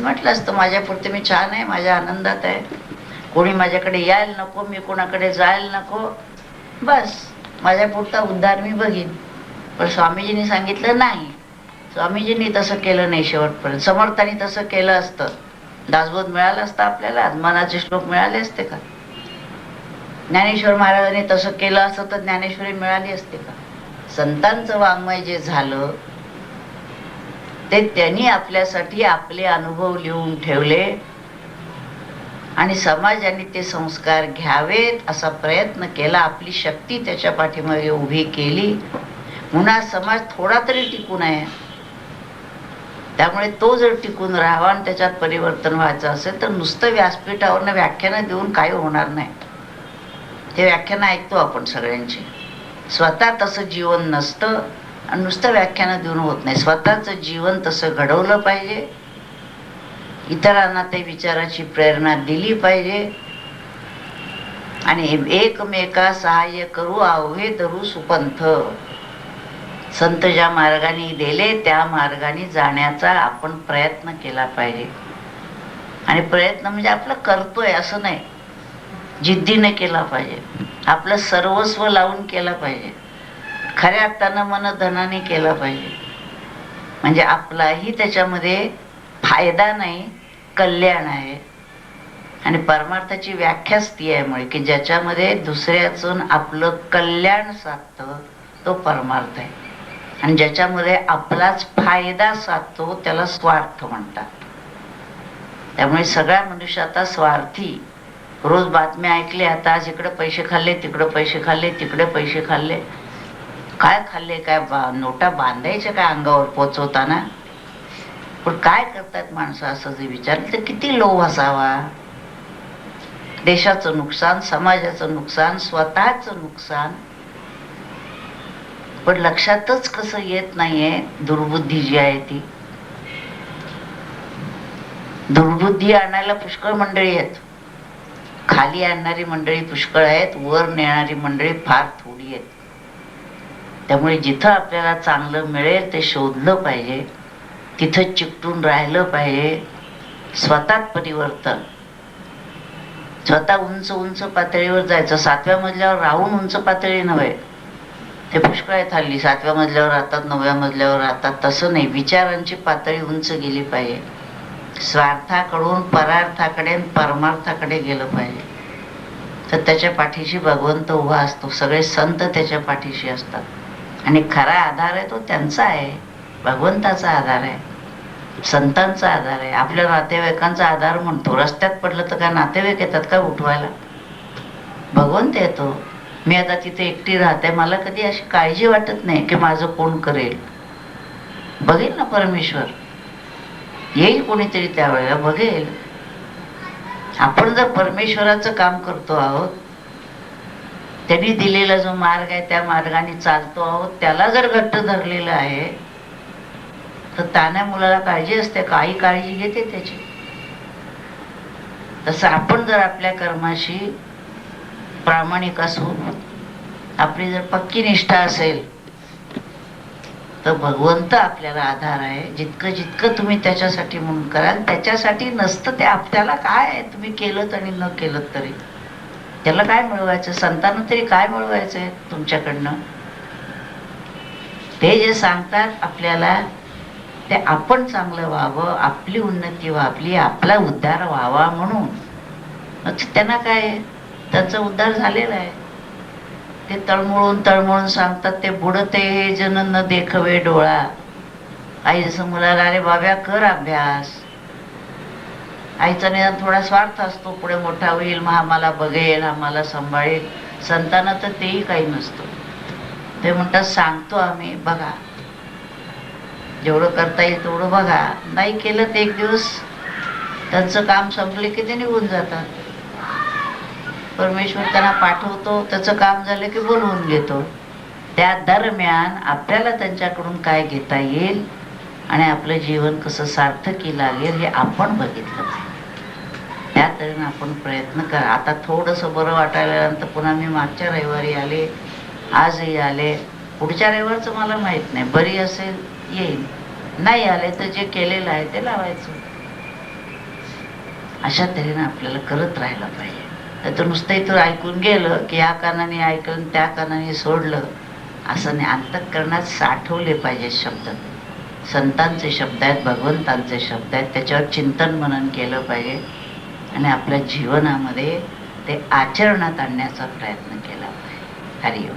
म्हटलं असतं माझ्यापुरते मी छान आहे माझ्या आनंदात आहे. कोणी माझ्याकडे यायला नको मी कोणाकडे जायला नको. बस माझ्यापुरता उद्धार मी बघीन. पण स्वामीजींनी सांगितलं नाही. स्वामीजींनी तसं केलं नाही शेवटपर्यंत. समर्थांनी तसं केलं असतं. दासबोध मिळालं असतं आपल्याला मनाचे श्लोक मिळाले असते का? ज्ञानेश्वर महाराजांनी तसं केलं असतं तर ज्ञानेश्वरी मिळाली असते का? संतांचं वाङ्मय जे झालं ते त्यांनी आपल्यासाठी आपले अनुभव लिहून ठेवले आणि समाजाने ते संस्कार घ्यावेत असा प्रयत्न केला. आपली शक्ती त्याच्या पाठीमागे उभी केली. म्हणून समाज थोडा तरी टिकून आहे. त्यामुळे तो जर टिकून राहावा आणि त्याच्यात परिवर्तन व्हायचं असेल तर नुसतं व्यासपीठावरनं व्याख्यानं देऊन काही होणार नाही. ते व्याख्यानं ऐकतो आपण सगळ्यांची. स्वतः तसं जीवन नसतं. आणि नुसतं व्याख्यानं देऊन होत नाही. स्वतःचं जीवन तसं घडवलं पाहिजे. इतरांना ते विचाराची प्रेरणा दिली पाहिजे. आणि एकमेका सहाय्य करू आव्हे धरू सुपंथ. संत ज्या मार्गाने दिले त्या मार्गाने जाण्याचा आपण प्रयत्न केला पाहिजे. आणि प्रयत्न म्हणजे आपलं करतोय असं नाही. जिद्दीने केला पाहिजे. आपलं सर्वस्व लावून केला पाहिजे. खऱ्या अर्थानं मन धनाने केला पाहिजे. म्हणजे आपलाही त्याच्यामध्ये फायदा नाही कल्याण आहे. आणि परमार्थाची व्याख्याच ती आहे मुळे की ज्याच्यामध्ये दुसऱ्याचून आपलं कल्याण साधतं तो परमार्थ आहे. आणि ज्याच्यामध्ये आपलाच फायदा साधतो त्याला स्वार्थ म्हणतात. त्यामुळे सगळ्या मनुष्य आता स्वार्थी. रोज बातम्या ऐकल्या आता आज इकडे पैसे खाल्ले तिकडे पैसे खाल्ले तिकडे पैसे खाल्ले. काय खाल्ले काय बा नोटा बांधायच्या काय अंगावर पोचवताना? पण काय करतात माणसं असं जे विचारलं? तर किती लोभ असावा? देशाचं नुकसान समाजाचं नुकसान स्वतःच नुकसान. पण लक्षातच कसं येत नाहीये दुर्बुद्धी जी आहे ती. दुर्बुद्धी आणायला पुष्कळ मंडळी आहेत. खाली आणणारी मंडळी पुष्कळ आहेत वर नेणारी मंडळी फार थोडी आहेत. त्यामुळे जिथं आपल्याला चांगलं मिळेल ते शोधलं पाहिजे. तिथं चिकटून राहिलं पाहिजे. स्वतःत परिवर्तन. स्वतः उंच उंच पातळीवर जायचं. सातव्या मजल्यावर राहून उंच पातळी नव्हे. ते पुष्कळ आहेत हल्ली सातव्या मजल्यावर राहतात नवव्या मजल्यावर राहतात. तसं नाही. विचारांची पातळी उंच गेली पाहिजे. स्वार्थाकडून परार्थाकडे परमार्थाकडे गेलं पाहिजे. तर त्याच्या पाठीशी भगवंत उभा असतो. सगळे संत त्याच्या पाठीशी असतात. आणि खरा आधार आहे तो त्यांचा आहे. भगवंताचा आधार आहे. संतांचा आधार आहे. आपल्या नातेवाईकांचा आधार म्हणतो. रस्त्यात पडलं तर काय नातेवाईक येतात का उठवायला? भगवंत येतो. मी आता तिथे एकटी राहते. मला कधी अशी काळजी वाटत नाही की माझं कोण करेल. बघेल ना परमेश्वर. येईल कोणीतरी त्यावेळेला बघेल. आपण जर परमेश्वराचं काम करतो आहोत त्यांनी दिलेला जो मार्ग आहे त्या मार्गाने चालतो आहोत. त्याला जर घट्ट धरलेलं आहे तर तान्या मुलाला काळजी असते. काही काळजी घेते त्याची. तसं आपण जर आपल्या कर्माशी प्रामाणिक असू आपली जर पक्की निष्ठा असेल तर भगवंत आपल्याला आधार आहे. जितकं जितकं तुम्ही त्याच्यासाठी म्हणून कराल त्याच्यासाठी नसतं ते आपल्याला काय आहे? तुम्ही केलं आणि न केलं तरी. त्याला काय मिळवायचं? संतांना तरी काय मिळवायचं आहे तुमच्याकडनं? ते जे सांगतात आपल्याला ते आपण चांगलं व्हावं आपली उन्नती व्हावी आपला उद्धार व्हावा म्हणून. मग त्यांना काय? त्याचा उद्धार झालेला आहे. ते तळमळून तळमळून सांगतात ते बुडते हे जन न देखवे डोळा. आई जसं मुलाला अरे बाब्या कर अभ्यास. आईचा निदान थोडा स्वार्थ असतो पुढे मोठा होईल मग आम्हाला बघेल आम्हाला सांभाळेल. संतांना तर तेही काही नसतं. ते म्हणतात सांगतो आम्ही बघा. जेवढं करता येईल तेवढं बघा. नाही केलं तर एक दिवस त्यांचं काम संपले की ते निघून जातात. परमेश्वर त्यांना पाठवतो त्याचं काम झालं की बोलवून घेतो. त्या दरम्यान आपल्याला त्यांच्याकडून काय घेता येईल आणि आपलं जीवन कसं सार्थकी लागेल हे आपण बघितलं पाहिजे आपण प्रयत्न करा. आता थोडंसं बरं वाटायला पुन्हा मी मागच्या रविवारी आले आजही आले. पुढच्या रविवारचं मला माहीत नाही. बरी असेल येईल नाही आले तर जे केलेलं आहे ते लावायचं. अशा तऱ्हेनं आपल्याला करत राहायला पाहिजे. तर नुसतं इथं ऐकून गेलं की या कानाने ऐकलं त्या कानाने सोडलं. असं नाही. अंतःकरणात साठवले पाहिजे शब्द. संतांचे शब्द आहेत भगवंतांचे शब्द आहेत. त्याच्यावर चिंतन मनन केलं पाहिजे. आणि आपल्या जीवनामध्ये ते आचरणात आणण्याचा प्रयत्न केला पाहिजे. हरिओम.